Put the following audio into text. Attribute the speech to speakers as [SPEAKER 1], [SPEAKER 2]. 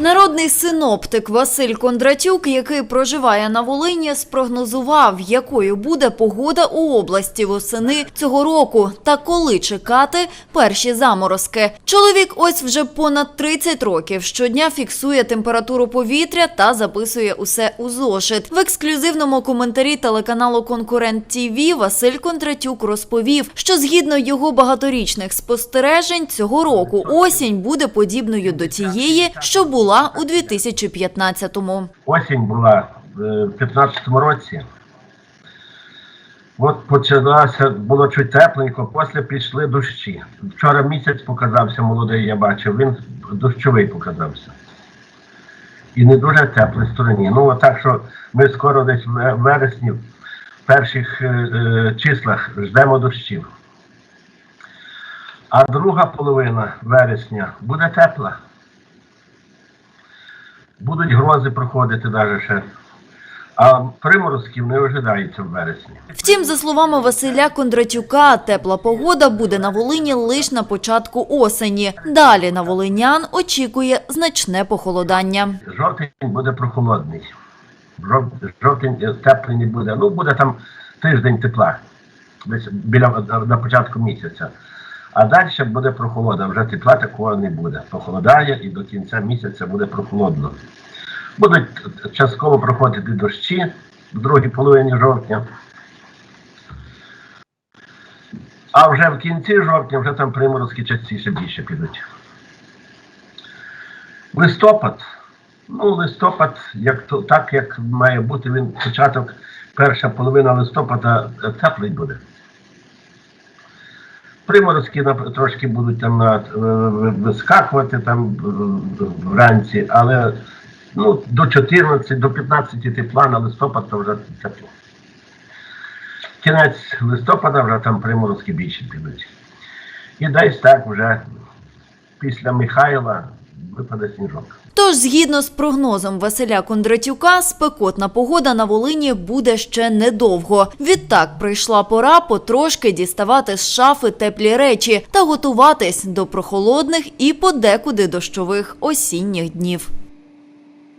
[SPEAKER 1] Народний синоптик Василь Кондратюк, який проживає на Волині, спрогнозував, якою буде погода у області восени цього року та коли чекати перші заморозки. Чоловік ось вже понад 30 років щодня фіксує температуру повітря та записує усе у зошит. В ексклюзивному коментарі телеканалу Конкурент ТІВІ Василь Кондратюк розповів, що згідно його багаторічних спостережень цього року осінь буде подібною до тієї, що була у 2015-му.
[SPEAKER 2] Осінь була е, в 15-му році. От почалося, було чуть тепленько, після пішли дощі. Вчора місяць показався молодий, я бачив, він дощовий показався. І не дуже теплий стороні. Ну, так що ми скоро десь в вересні, в перших е, е, числах ждемо дощів. А друга половина вересня буде тепла. Будуть грози проходити навіть ще. А приморозків не ожидається в вересні.
[SPEAKER 1] Втім, за словами Василя Кондратюка, тепла погода буде на Волині лише на початку осені. Далі на волинян очікує значне похолодання.
[SPEAKER 2] Жовтень буде прохолодний. Жовтень е, теплий не буде. Ну, буде там тиждень тепла, десь біля на початку місяця. А далі буде прохолода. Вже тепла такого не буде. Похолодає і до кінця місяця буде прохолодно. Будуть частково проходити дощі в другій половині жовтня. А вже в кінці жовтня вже там приморозки частіше більше підуть. Листопад. Ну, листопад, як то, так як має бути, він початок, перша половина листопада е, теплий буде. Приморозки трошки будуть там на, е, вискакувати там е, вранці, але ну, до 14, до 15 тепла на листопад то вже тепло. Кінець листопада вже там приморозки більше підуть. І десь так вже після Михайла випаде сніжок.
[SPEAKER 1] Тож, згідно з прогнозом Василя Кондратюка, спекотна погода на Волині буде ще недовго. Відтак прийшла пора потрошки діставати з шафи теплі речі та готуватись до прохолодних і подекуди дощових осінніх днів.